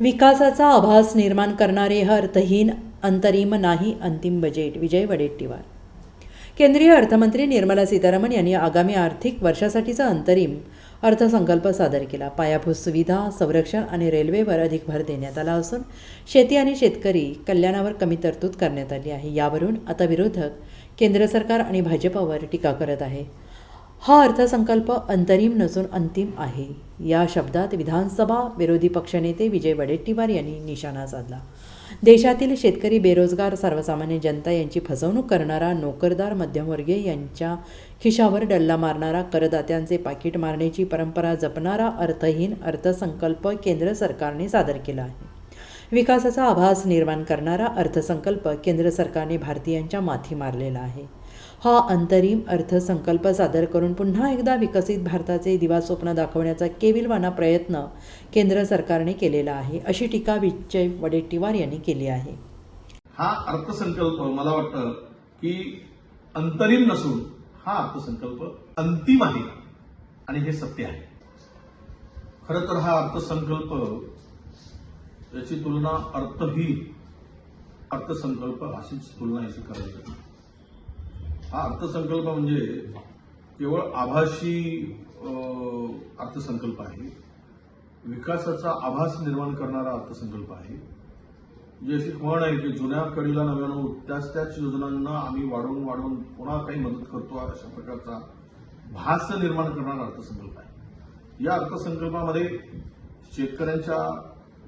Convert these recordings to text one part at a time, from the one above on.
विकासाचा आभास निर्माण करणारे हे अर्थहीन अंतरिम नाही अंतिम बजेट. विजय वडेट्टीवार. केंद्रीय अर्थमंत्री निर्मला सीतारामन यांनी आगामी आर्थिक वर्षासाठीचा अंतरिम अर्थसंकल्प सादर केला. पायाभूत सुविधा संरक्षण आणि रेल्वेवर अधिक भर देण्यात आला असून शेती आणि शेतकरी कल्याणावर कमी तरतूद करण्यात आली आहे. यावरून आता विरोधक केंद्र सरकार आणि भाजपावर टीका करत आहे. हा अर्थसंकल्प अंतरिम नसून अंतिम आहे. या शब्दात विधानसभा विरोधी पक्षनेते विजय वडेट्टीवार यांनी निशाणा साधला. देशातील शेतकरी बेरोजगार सर्वसामान्य जनता यांची फसवणूक करणारा नोकरदार मध्यमवर्गीय यांच्या खिशावर डल्ला मारणारा करदात्यांचे पाकिट मारण्याची परंपरा जपणारा अर्थहीन अर्थसंकल्प केंद्र सरकारने सादर केला आहे. विकासाचा आभास निर्माण करणारा अर्थसंकल्प केंद्र सरकारने भारतीयांच्या माथी मारलेला आहे. हा अंतरिम अर्थसंकल्प सादर करून पुन्हा एकदा विकसित भारताचे दिवास्वप्न दाखवण्याचा केविलवाना प्रयत्न केंद्र सरकारने केलेला आहे अशी टीका विजय वडेट्टीवार यांनी केली आहे. हा अर्थसंकल्प मला वाटतं की अंतरिम नसून हा अर्थसंकल्प अंतिम आहे आणि हे सत्य आहे. खरं तर हा अर्थसंकल्प याची तुलना अर्थहीन अर्थसंकल्प अशीच तुलना याची करायची हा अर्थसंकल्प म्हणजे केवळ आभासी अर्थसंकल्प आहे. विकासाचा आभास निर्माण करणारा अर्थसंकल्प आहे. जी अशी म्हण आहे की जुन्या कडीला नव्यानं त्याच त्याच योजनांना आम्ही वाढवून वाढवून पुन्हा काही मदत करतो अशा प्रकारचा भास निर्माण करणारा अर्थसंकल्प आहे. या अर्थसंकल्पामध्ये शेतकऱ्यांच्या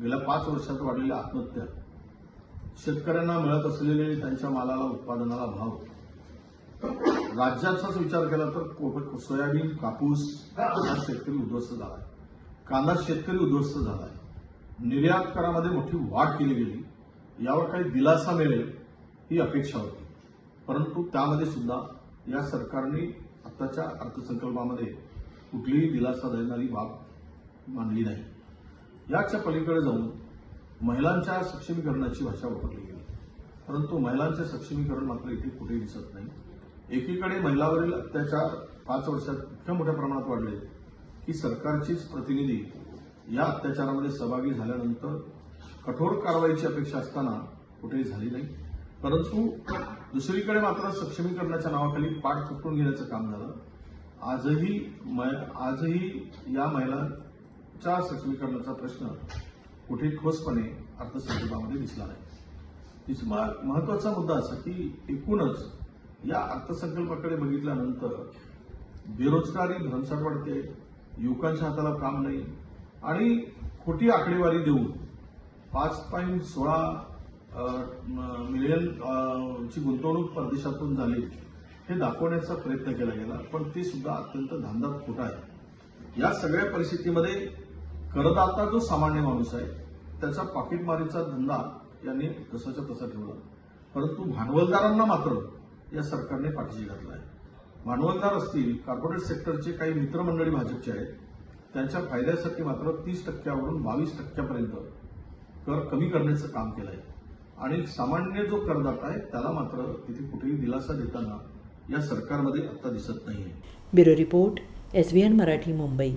गेल्या पाच वर्षात वाढलेल्या आत्महत्या शेतकऱ्यांना मिळत असलेले त्यांच्या मालाला उत्पादनाला भाव राज्याचाच विचार केला तर सोयाबीन कापूस हा शेतकरी उद्ध्वस्त झालाय. कांदा शेतकरी उद्ध्वस्त झालाय. निर्यात करामध्ये मोठी वाढ केली गेली. यावर काही दिलासा मिळेल ही अपेक्षा होती. परंतु त्यामध्ये सुद्धा या सरकारने आताच्या अर्थसंकल्पामध्ये कुठलीही दिलासा देणारी बाब मानली नाही. याच्या पलीकडे जाऊन महिलांच्या सक्षमीकरणाची भाषा वापरली गेली. परंतु महिलांचे सक्षमीकरण मात्र इथे कुठेही दिसत नाही. एकीकडे महिलावरील अत्याचार पाच वर्षात इतक्या मोठ्या प्रमाणात वाढले की सरकारचीच प्रतिनिधी या अत्याचारामध्ये सहभागी झाल्यानंतर कठोर कारवाईची अपेक्षा असताना कुठेही झाली नाही. परंतु दुसरीकडे मात्र सक्षमीकरणाच्या नावाखाली पाठ चुकून घेण्याचं काम झालं. आजही मै- आजही या महिलांच्या सक्षमीकरणाचा प्रश्न कुठे ठोसपणे अर्थसंकल्पामध्ये दिसला नाही. महत्त्वाचा मुद्दा असा की एकूणच या अर्थसंकल्पाकडे बघितल्यानंतर बेरोजगारी भरमसाठ वाढते युवकांच्या हाताला काम नाही आणि खोटी आकडेवारी देऊन पाच पॉईंट सोळा मिलियन ची गुंतवणूक परदेशातून झाली हे दाखवण्याचा प्रयत्न केला गेला. पण ते सुद्धा अत्यंत धांदात खोटा आहे. या सगळ्या परिस्थितीमध्ये करदाता जो सामान्य माणूस आहे त्याचा पाकिटमारीचा धंदा यांनी तसाच्या तसा ठेवला. परंतु भांडवलदारांना मात्र या सरकारने पाठीशी घातला आहे भांडवलदार असतील कॉर्पोरेट सेक्टरचे काही मित्रमंडळी भाजपचे आहेत त्यांच्या फायद्यासाठी मात्र तीस टक्क्यावरून बावीस टक्क्यापर्यंत कर कमी करण्याचं काम केलं आहे आणि सामान्य जो करदाता आहे त्याला मात्र तिथे कुठेही दिलासा देताना या सरकारमध्ये आता दिसत नाही bureau report S Marathi Mumbai.